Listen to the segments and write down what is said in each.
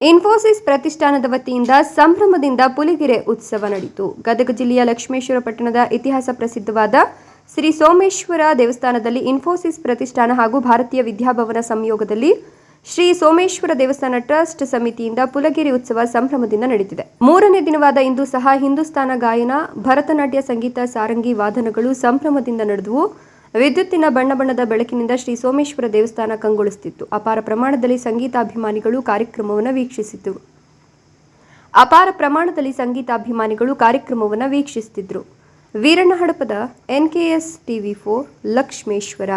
ಇನ್ಫೋಸಿಸ್ ಪ್ರತಿಷ್ಠಾನದ ವತಿಯಿಂದ ಸಂಭ್ರಮದಿಂದ ಪುಲಿಗೆರೆ ಉತ್ಸವ ನಡೆಯಿತು ಗದಗ ಜಿಲ್ಲೆಯ ಲಕ್ಷ್ಮೇಶ್ವರ ಪಟ್ಟಣದ ಇತಿಹಾಸ ಪ್ರಸಿದ್ಧವಾದ ಶ್ರೀ ಸೋಮೇಶ್ವರ ದೇವಸ್ಥಾನದಲ್ಲಿ ಇನ್ಫೋಸಿಸ್ ಪ್ರತಿಷ್ಠಾನ ಹಾಗೂ ಭಾರತೀಯ ವಿದ್ಯಾಭವನ ಸಂಯೋಗದಲ್ಲಿ ಶ್ರೀ ಸೋಮೇಶ್ವರ ದೇವಸ್ಥಾನ ಟ್ರಸ್ಟ್ ಸಮಿತಿಯಿಂದ ಪುಲಗಿರಿ ಉತ್ಸವ ಸಂಭ್ರಮದಿಂದ ನಡೆದಿದೆ ಮೂರನೇ ದಿನವಾದ ಇಂದು ಸಹ ಹಿಂದೂಸ್ತಾನ ಗಾಯನ, ಭರತನಾಟ್ಯ ಸಂಗೀತ, ಸಾರಂಗಿ ವಾದನಗಳು ಸಂಭ್ರಮದಿಂದ ನಡೆದವು. ವಿದ್ಯುತ್ತಿನ ಬಣ್ಣ ಬಣ್ಣದ ಬೆಳಕಿನಿಂದ ಶ್ರೀ ಸೋಮೇಶ್ವರ ದೇವಸ್ಥಾನ ಕಂಗೊಳಿಸುತ್ತಿತ್ತು ಅಪಾರ ಪ್ರಮಾಣದಲ್ಲಿ ಸಂಗೀತಾಭಿಮಾನಿಗಳು ಕಾರ್ಯಕ್ರಮವನ್ನು ವೀಕ್ಷಿಸಿತು. ಅಪಾರ ಪ್ರಮಾಣದಲ್ಲಿ ಸಂಗೀತಾಭಿಮಾನಿಗಳು ಕಾರ್ಯಕ್ರಮವನ್ನು ವೀಕ್ಷಿಸುತ್ತಿದ್ದರು Veeranna Hadapada NKS TV for Lakshmeshwar.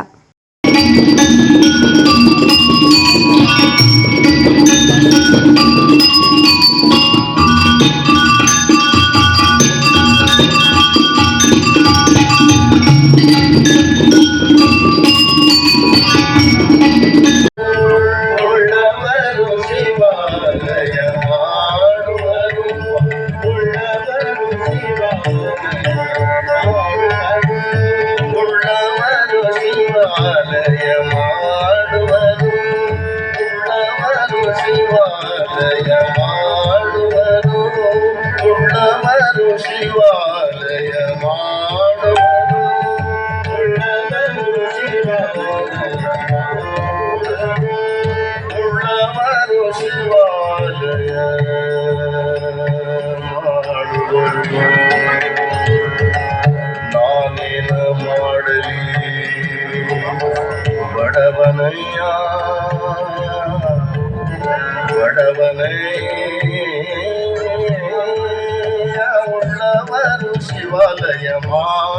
Shiva. வடவனையா. வடவனை உள்ளவர் சிவாலயமா.